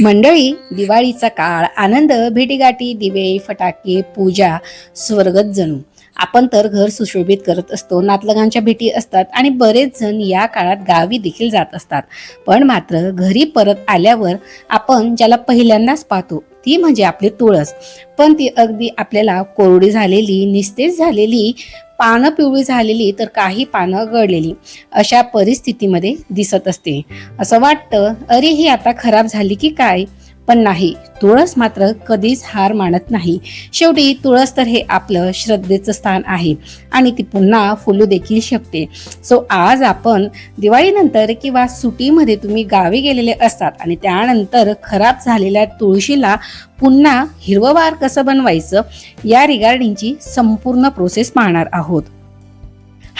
मंडळी दिवाळीचा काळ आनंद भेटीगाठी दिवे फटाके पूजा स्वर्गत जणू. आपण तर घर सुशोभित करत असतो नातलगांच्या भेटी असतात आणि बरेच जण या काळात गावी देखील जात असतात. पण मात्र घरी परत आल्यावर आपण ज्याला पहिल्यांदाच पाहतो ती म्हणजे आपली तुळस. पण ती अगदी आपल्याला कोरडी झालेली निस्तेज झालेली पानं पिवळी झालेली तर काही पानं गळलेली अशा परिस्थितीमध्ये दिसत असते. असं वाटतं अरे ही आता खराब झाली की काय? पण नाही तुळस मात्र कधीच हार मानत नाही. शेवटी तुळस तर हे आपलं श्रद्धेचं स्थान आहे आणि ती पुन्हा फुलू देखील शकते. सो आज आपण दिवाळीनंतर किंवा सुटीमध्ये तुम्ही गावी गेलेले असतात आणि त्यानंतर खराब झालेल्या तुळशीला पुन्हा हिरववार कसं बनवायचं या रिगार्डिंगची संपूर्ण प्रोसेस पाहणार आहोत.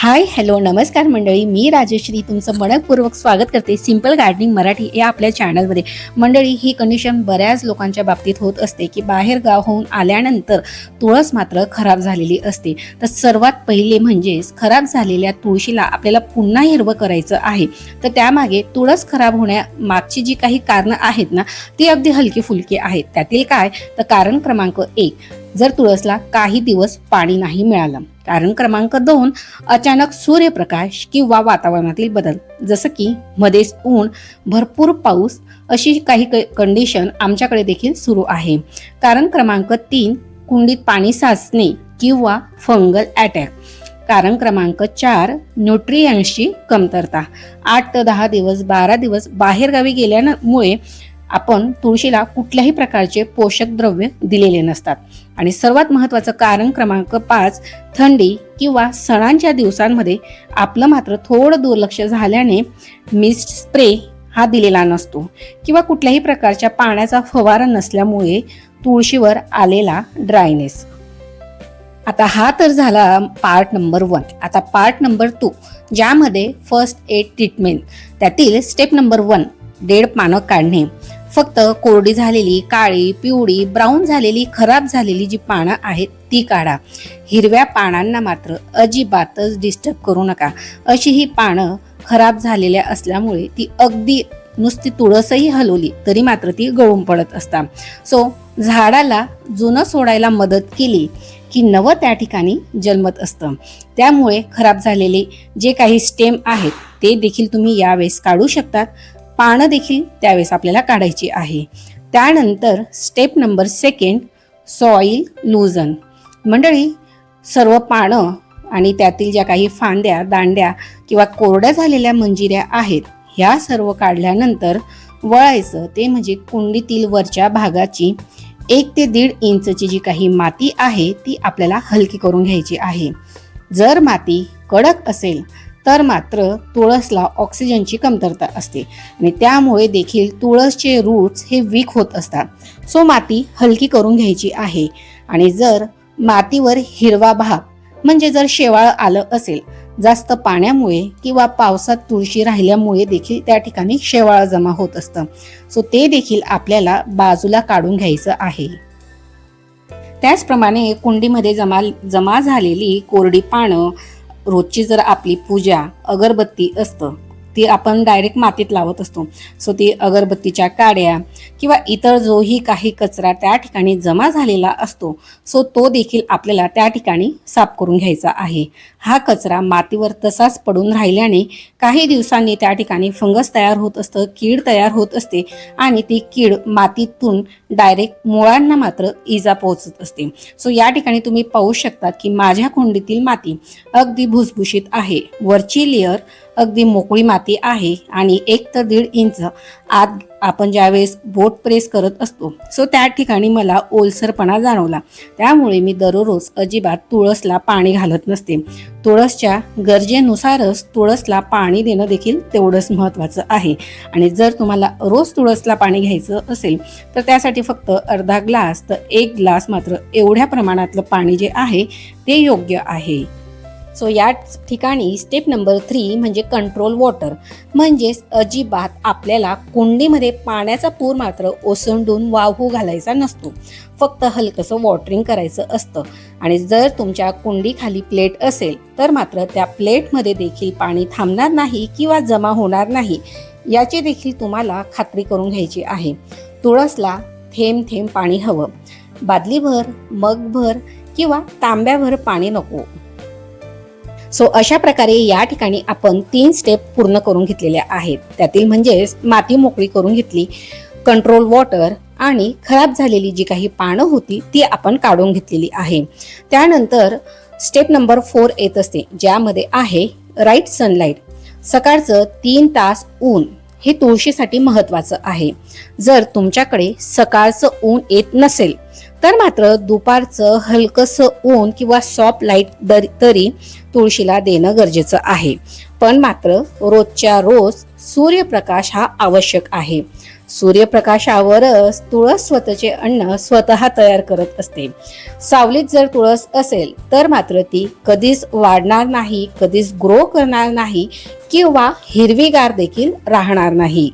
हाय हॅलो नमस्कार मंडळी. मी राजश्री. तुमचं मनपूर्वक स्वागत करते सिंपल गार्डनिंग मराठी या आपल्या चॅनलमध्ये. मंडळी ही कंडिशन बऱ्याच लोकांच्या बाबतीत होत असते की बाहेर गाव होऊन आल्यानंतर तुळस मात्र खराब झालेली असते. तर सर्वात पहिले म्हणजेच खराब झालेल्या तुळशीला आपल्याला पुन्हा हिरवं करायचं आहे. तर त्यामागे तुळस खराब होण्यामागची जी काही कारणं आहेत ना ती अगदी हलकी फुलकी आहेत. त्यातील काय? तर कारण क्रमांक एक जर तुळसला काही दिवस पाणी नाही मिळालं. कारण क्रमांक दोन अचानक सूर्यप्रकाश किंवा वातावरणातील बदल. जसं की मध्येच ऊन भरपूर पाऊस अशी काही कंडिशन आमच्याकडे देखील सुरू आहे. कारण क्रमांक तीन कुंडीत पाणी साचणे किंवा फंगल अटॅक कारण क्रमांक चार न्यूट्रियन्सची कमतरता. आठ ते दहा दिवस बारा दिवस बाहेरगावी गेल्यामुळे आपण तुळशीला कुठल्याही प्रकारचे पोषक द्रव्य दिलेले नसतात. आणि सर्वात महत्त्वाचं कारण क्रमांक पाच थंडी किंवा सणांच्या दिवसांमध्ये आपलं मात्र थोडं दुर्लक्ष झाल्याने मिस्ट स्प्रे हा दिलेला नसतो किंवा कुठल्याही प्रकारच्या पाण्याचा फवारा नसल्यामुळे तुळशीवर आलेला ड्रायनेस आता हा तर झाला पार्ट नंबर वन आता पार्ट नंबर टू ज्यामध्ये फर्स्ट एड ट्रीटमेंट त्यातील स्टेप नंबर वन डेड पानं काढणे. फक्त कोरडी झालेली काळी पिवळी ब्राऊन झालेली खराब झालेली जी पानं आहेत ती काढा. हिरव्या पानांना मात्र अजिबातच डिस्टर्ब करू नका. अशी ही पानं खराब झालेल्या असल्यामुळे ती अगदी नुसती तुळसही हलवली तरी मात्र ती गळून पडत असतात सो झाडाला जुनं सोडायला मदत केली की नवं त्या ठिकाणी जन्मत असतं. त्यामुळे खराब झालेले जे काही स्टेम आहेत ते देखील तुम्ही यावेळेस काढू शकतात. पानं देखील त्यावेळेस आपल्याला काढायची आहे. त्यानंतर step number second soil loosen मंडळी सर्व पानं आणि त्यातील ज्या काही फांद्या दांड्या किंवा कोरड्या झालेल्या मंजिऱ्या आहेत ह्या सर्व काढल्यानंतर वळायचं ते म्हणजे कुंडीतील वरच्या भागाची एक ते दीड इंचची जी काही माती आहे ती आपल्याला हलकी करून घ्यायची आहे. जर माती कडक असेल तर मात्र तुळसला ऑक्सिजनची कमतरता असते. आणि त्यामुळे देखील तुळसचे रूट्स हे वीक होत असतात. सो माती हलकी करून घ्यायची आहे. आणि जर मातीवर हिरवा भाग म्हणजे जर शेवाळ आलं असेल जास्त पाण्यामुळे किंवा पावसात तुळशी राहिल्यामुळे देखील त्या ठिकाणी शेवाळ जमा होत असतं. सो ते देखील आपल्याला बाजूला काढून घ्यायचं आहे. त्याचप्रमाणे कुंडीमध्ये जमा जमा झालेली कोरडी पानं रोजची जर आपली पूजा अगरबत्ती असतं ती आपण डायरेक्ट मातीत लावत असतो. सो ती अगरबत्तीच्या काड्या किंवा इतर जोही काही कचरा त्या ठिकाणी जमा झालेला असतो. सो तो देखील आपल्याला त्या ठिकाणी साफ करून घ्यायचा आहे. हा कचरा मातीवर तसाच पडून राहिल्याने काही दिवसांनी त्या ठिकाणी फंगस तयार होत असतं कीड तयार होत असते आणि ती कीड मातीतून डायरेक्ट मुळांना मात्र इजा पोहोचत असते. सो या ठिकाणी तुम्ही पाहू शकतात की माझ्या कुंडीतील माती अगदी भुसभुशीत आहे. वरची लेअर अगदी मोकळी माती आहे आणि एक तर दीड इंच आत आपण ज्यावेळेस बोट प्रेस करत असतो. सो त्या ठिकाणी मला ओलसरपणा जाणवला. त्यामुळे मी दररोज अजिबात तुळसला पाणी घालत नसते. तुळसच्या गरजेनुसारच तुळसला पाणी देणं देखील तेवढंच महत्त्वाचं आहे. आणि जर तुम्हाला रोज तुळसला पाणी घ्यायचं असेल तर त्यासाठी फक्त अर्धा ग्लास तर एक ग्लास मात्र एवढ्या प्रमाणातलं पाणी जे आहे ते योग्य आहे. सो या ठिकाणी स्टेप नंबर थ्री म्हणजे कंट्रोल वॉटर म्हणजेच अजिबात आपल्याला कुंडीमध्ये पाण्याचा पूर मात्र ओसंडून वाहू घालायचा नसतो. फक्त हलकंसं वॉटरिंग करायचं असतं. आणि जर तुमच्या कुंडीखाली प्लेट असेल तर मात्र त्या प्लेटमध्ये देखील पाणी थांबणार नाही किंवा जमा होणार नाही याची देखील तुम्हाला खात्री करून घ्यायची आहे. तुळसला थेंब थेंब पाणी हवं. बादलीभर मगभर किंवा तांब्याभर पाणी नको. सो अशा प्रकारे या ठिकाणी आपण तीन स्टेप पूर्ण करून घेतलेल्या आहेत. त्यातील म्हणजेच माती मोकळी करून घेतली कंट्रोल वॉटर आणि खराब झालेली जी काही पानं होती ती आपण काढून घेतलेली आहे. त्यानंतर स्टेप नंबर फोर येत असते ज्यामध्ये आहे राईट सनलाईट सकाळचं तीन तास ऊन हे तुळशीसाठी महत्वाचं आहे. जर तुमच्याकडे सकाळचं ऊन येत नसेल तर मात्र दुपारचं हलकंसं ऊन किंवा सॉफ्ट लाइट तरी तुळशीला देणं गरजेचं आहे. पण मात्र रोजच्या रोज सूर्यप्रकाश हा आवश्यक आहे. सूर्यप्रकाशावरच तुळस स्वतःचे अन्न स्वतः तयार करत असते. सावलीत जर तुळस असेल तर मात्र ती कधीच वाढणार नाही कधीच ग्रो करणार नाही किंवा हिरवीगार देखील राहणार नाही.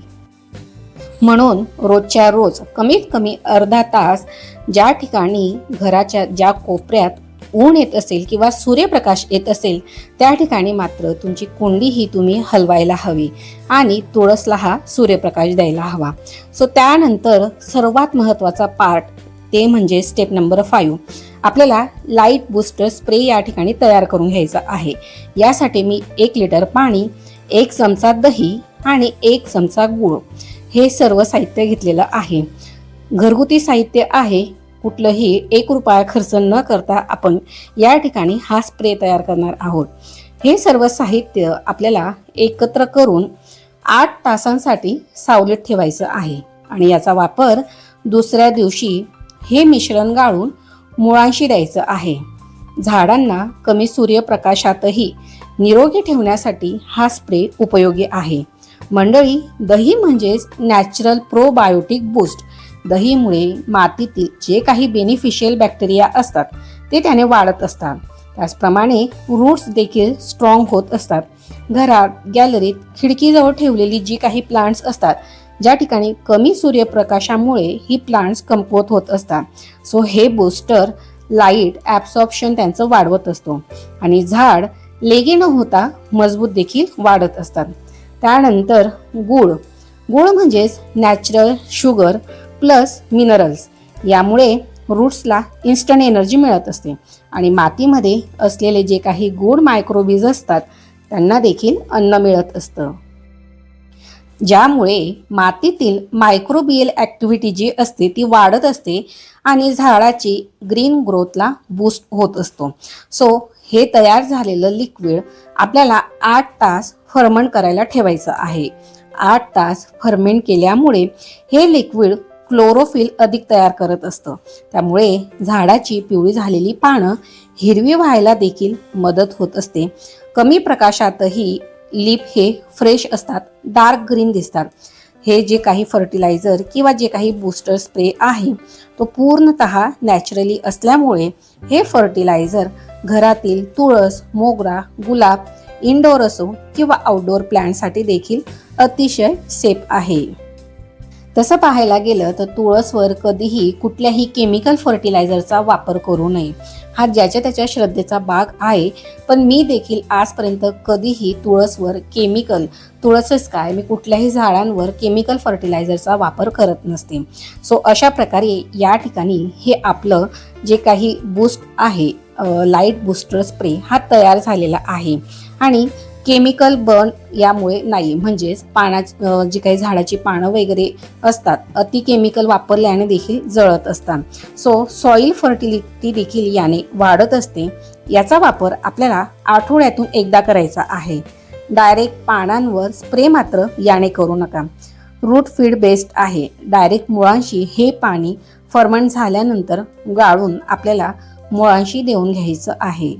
म्हणून रोजच्या रोज कमीत कमी अर्धा तास ज्या ठिकाणी घराच्या ज्या कोपऱ्यात ऊन येत असेल किंवा सूर्यप्रकाश येत असेल त्या ठिकाणी मात्र तुमची कुंडी ही तुम्ही हलवायला हवी आणि तुळसला हा सूर्यप्रकाश द्यायला हवा. सो त्यानंतर सर्वात महत्त्वाचा पार्ट ते म्हणजे स्टेप नंबर फाईव्ह आपल्याला लाइट बूस्टर स्प्रे या ठिकाणी तयार करून घ्यायचा आहे. यासाठी मी एक लिटर पाणी एक चमचा दही आणि एक चमचा गूळ. हे सर्व साहित्य घेतलेलं आहे. घरगुती साहित्य आहे कुठलंही एक रुपया खर्च न करता आपण या ठिकाणी हा स्प्रे तयार करणार आहोत. हे सर्व साहित्य आपल्याला एकत्र करून आठ तासांसाठी सावलीत ठेवायचं आहे आणि याचा वापर दुसऱ्या दिवशी हे मिश्रण गाळून मुळांशी द्यायचं आहे. झाडांना कमी सूर्यप्रकाशातही निरोगी ठेवण्यासाठी हा स्प्रे उपयोगी आहे. मंडळी दही म्हणजेच नॅचरल प्रोबायोटिक बूस्ट दहीमुळे मातीतील जे काही बेनिफिशियल बॅक्टेरिया असतात ते त्याने वाढत असतात. त्याचप्रमाणे रूट्स देखील स्ट्रॉंग होत असतात. घरात गॅलरीत खिडकीजवळ ठेवलेली जी काही प्लांट्स असतात ज्या ठिकाणी कमी सूर्यप्रकाशामुळे ही प्लांट्स कमकुवत होत असतात. सो हे बूस्टर लाइट ॲब्सॉर्प्शन त्यांचं वाढवत असतो. आणि झाड लेगे न होता मजबूत देखील वाढत असतात. त्यानंतर गुळ. गुळ म्हणजेच नॅचरल शुगर प्लस मिनरल्स यामुळे रूट्सला इन्स्टंट एनर्जी मिळत असते. आणि मातीमध्ये असलेले जे काही गुड मायक्रोबीज असतात त्यांना देखील अन्न मिळत असतं. ज्यामुळे मातीतील मायक्रोबियल ॲक्टिव्हिटी जी असते ती वाढत असते आणि झाडाची ग्रीन ग्रोथला बूस्ट होत असतो. सो हे तयार झालेलं लिक्विड आपल्याला आठ तास फर्मंट करायला ठेवायचं आहे. आठ तास फर्मेंट केल्यामुळे हे लिक्विड क्लोरोफिल अधिक तयार करत असतं. त्यामुळे झाडाची पिवळी झालेली पानं हिरवी व्हायला देखील मदत होत असते. कमी प्रकाशातही लिप हे फ्रेश असतात डार्क ग्रीन दिसतात. हे जे काही फर्टिलायझर किंवा जे काही बूस्टर स्प्रे आहे तो पूर्णतः नॅचरली असल्यामुळे हे फर्टिलायझर घरातील तुळस मोगरा गुलाब इनडोअर असो किंवा आउटडोअर प्लॅन्टसाठी देखील अतिशय सेफ आहे. तसं पाहायला गेलं तर तुळसवर कधीही कुठल्याही केमिकल फर्टिलायझरचा वापर करू नये. हा ज्याच्या त्याच्या श्रद्धेचा भाग आहे पण मी देखील आजपर्यंत कधीही तुळसवर केमिकल तुळसच काय मी कुठल्याही झाडांवर केमिकल फर्टिलायझरचा वापर करत नसते. सो अशा प्रकारे या ठिकाणी हे आपलं जे काही बूस्ट आहे लाइट बूस्टर स्प्रे हा तयार झालेला आहे. आणि केमिकल बर्न यामुळे नाही म्हणजेच पाना जी काही झाडाची पानं वगैरे असतात अति केमिकल वापरल्याने देखील जळत असतात. सो सॉईल फर्टिलिटी देखील याने वाढत असते. याचा वापर आपल्याला आठवड्यातून एकदा करायचा आहे. डायरेक्ट पानांवर स्प्रे मात्र याने करू नका. रूट फीड बेस्ड आहे. डायरेक्ट मुळांशी हे पाणी फर्मंट झाल्यानंतर गाळून आपल्याला मुळांशी देऊन घ्यायचं आहे.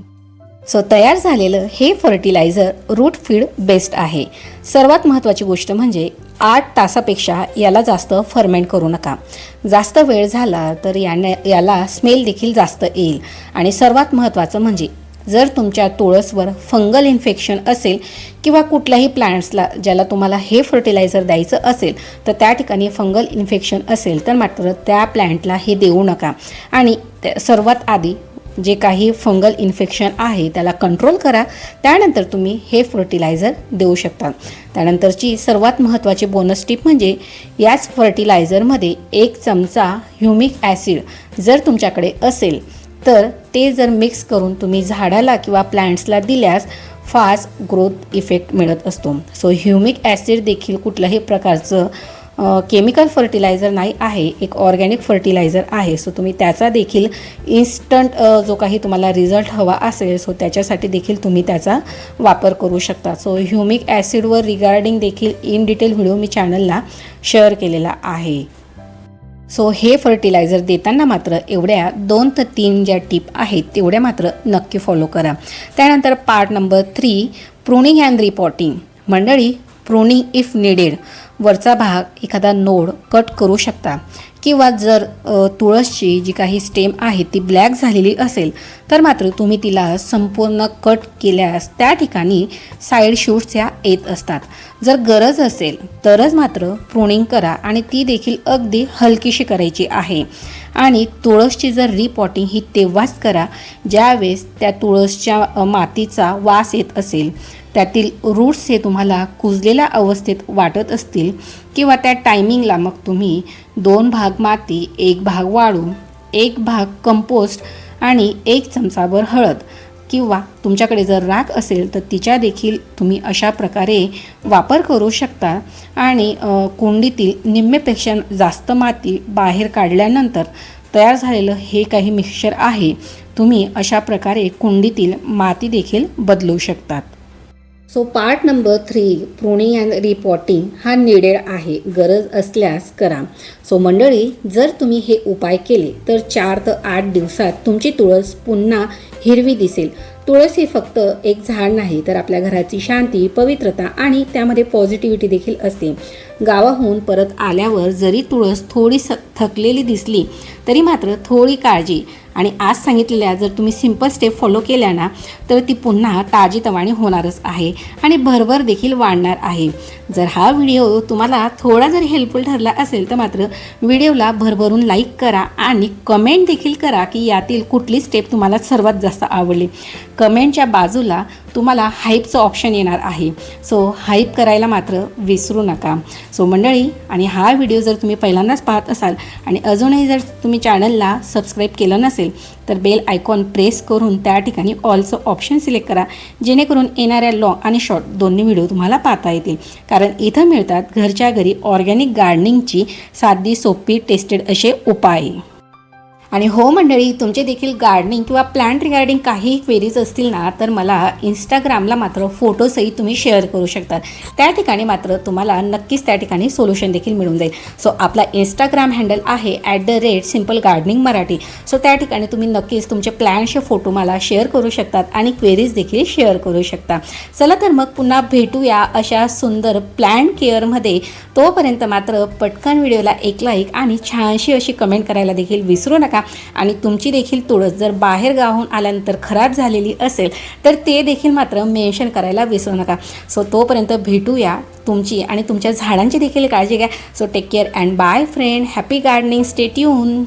सो तयार झालेलं हे फर्टिलायझर रूट फीड बेस्ट आहे. सर्वात महत्त्वाची गोष्ट म्हणजे आठ तासापेक्षा याला जास्त फर्मेंट करू नका. जास्त वेळ झाला तर याने याला स्मेल देखील जास्त येईल. आणि सर्वात महत्त्वाचं म्हणजे जर तुमच्या तुळसवर फंगल इन्फेक्शन असेल किंवा कुठल्याही प्लांट्सला ज्याला तुम्हाला हे फर्टिलायझर द्यायचं असेल तर त्या ठिकाणी फंगल इन्फेक्शन असेल तर मात्र त्या प्लॅन्टला हे देऊ नका. आणि सर्वात आधी जे काही फंगल इन्फेक्शन आहे त्याला कंट्रोल करा. त्यानंतर तुम्ही हे फर्टिलायझर देऊ शकता. त्यानंतरची सर्वात महत्त्वाची बोनस टिप म्हणजे याच फर्टिलायझरमध्ये एक चमचा ह्युमिक ॲसिड जर तुमच्याकडे असेल तर ते जर मिक्स करून तुम्ही झाडाला किंवा प्लांट्सला दिल्यास फास्ट ग्रोथ इफेक्ट मिळत असतो. सो ह्युमिक ॲसिड देखील कुठल्याही प्रकारचं केमिकल फर्टिलायझर नाही आहे एक ऑर्गॅनिक फर्टिलायझर आहे. सो तुम्ही त्याचा देखील इन्स्टंट जो काही तुम्हाला रिझल्ट हवा असेल सो त्याच्यासाठी देखील तुम्ही त्याचा वापर करू शकता. सो ह्युमिक ॲसिडवर रिगार्डिंग देखील इन डिटेल व्हिडिओ मी चॅनलला शेअर केलेला आहे. सो हे फर्टिलायझर देताना मात्र एवढ्या दोन ते तीन ज्या टीप आहेत तेवढ्या मात्र नक्की फॉलो करा. त्यानंतर part number three pruning and repotting मंडळी प्रोनिंग इफ निडेड वरचा भाग एखादा नोड कट करू शकता. किंवा जर तुळसची जी काही स्टेम आहे ती ब्लॅक झालेली असेल तर मात्र तुम्ही तिला संपूर्ण कट केल्यास त्या ठिकाणी साईड शूट्स ह्या येत असतात. जर गरज असेल तरच मात्र प्रुनिंग करा आणि ती देखील अगदी हलकीशी करायची आहे. आणि तुळसची जर रिपॉटिंग ही तेव्हाच करा ज्यावेळेस त्या तुळसच्या मातीचा वास येत असेल. त्यातील रूट्स हे तुम्हाला कुजलेल्या अवस्थेत वाटत असतील किंवा त्या टायमिंगला मग तुम्ही दोन भाग माती एक भाग वाळू एक भाग कंपोस्ट आणि एक चमचाभर हळद. किंवा तुमच्याकडे जर राख असेल तर तिच्या देखील तुम्ही अशा प्रकारे वापर करू शकता. आणि कुंडीतील निम्मेपेक्षा जास्त माती बाहेर काढल्यानंतर तयार झालेलं हे काही मिक्सचर आहे. तुम्ही अशा प्रकारे कुंडीतील माती देखील बदलू शकतात. So part number three pruning and repotting हा निडेड आहे गरज असल्यास करा. सो मंडळी जर तुम्ही हे उपाय केले तर चार ते आठ दिवसात तुमची तुळस पुन्हा हिरवी दिसेल. तुळस ही फक्त एक झाड नाही तर आपल्या घराची शांती पवित्रता आणि त्यामध्ये पॉझिटिव्हिटी देखील असते. गावाहून परत आल्यावर जरी तुळस थोडी स थकलेली दिसली तरी मात्र थोडी काळजी. आणि आज सांगितलेल्या जर तुम्ही सिंपल स्टेप फॉलो केल्या ना तर ती पुन्हा ताजीतवाणी होणारच आहे आणि भरभर देखील वाढणार आहे. जर हा व्हिडिओ तुम्हाला थोडा जर हेल्पफुल ठरला असेल तर मात्र व्हिडिओला भरभरून लाईक करा आणि कमेंट देखील करा की यातील कुठली स्टेप तुम्हाला सर्वात जास्त आवडली. कमेंटच्या बाजूला तुम्हाला हाईपचं ऑप्शन येणार आहे. सो हाईप करायला मात्र विसरू नका. सो मंडळी आणि हा व्हिडिओ जर तुम्ही पहिल्यांदाच पाहत असाल आणि अजूनही जर तुम्ही चॅनलला सबस्क्राईब केलं नसेल तर बेल आयकॉन प्रेस करून त्या ठिकाणी ऑलचं ऑप्शन सिलेक्ट करा जेणेकरून येणाऱ्या लॉंग आणि शॉर्ट दोन्ही व्हिडिओ तुम्हाला पाहता येतील. कारण इथं मिळतात घरच्या घरी ऑर्गॅनिक गार्डनिंगची साधी सोपी टेस्टेड असे उपाय. आणि हो मंडळी तुमचे देखील गार्डनिंग किंवा प्लांट रिगार्डिंग काही क्वेरीज असतील ना तर मला इंस्टाग्रामला मात्र फोटोसही तुम्ही शेअर करू शकता. त्या ठिकाणी मात्र तुम्हाला नक्कीच त्या ठिकाणी सोल्युशन देखील मिळून जाईल. सो आपला इंस्टाग्राम हँडल आहे at the rate simple gardening Marathi. So त्या ठिकाणी तुम्ही नक्कीच तुमचे प्लॅनचे फोटो मला शेअर करू शकतात आणि क्वेरीज देखील शेअर करू शकता. चला तर मग पुन्हा भेटूया अशा सुंदर प्लॅन केअरमध्ये तोपर्यंत मात्र पटकन व्हिडिओला एक लाईक आणि छानशी अशी कमेंट करायला देखील विसरू नका. आणि तुमची देखील तुळस जर बाहेर गावाहून आल्यानंतर खराब झालेली असेल तर ते देखील मात्र मेन्शन करायला विसरू नका. सो तोपर्यंत भेटूया तुमची आणि तुमच्या झाडांची देखील काळजी घ्या. So take care and bye friend happy gardening stay tuned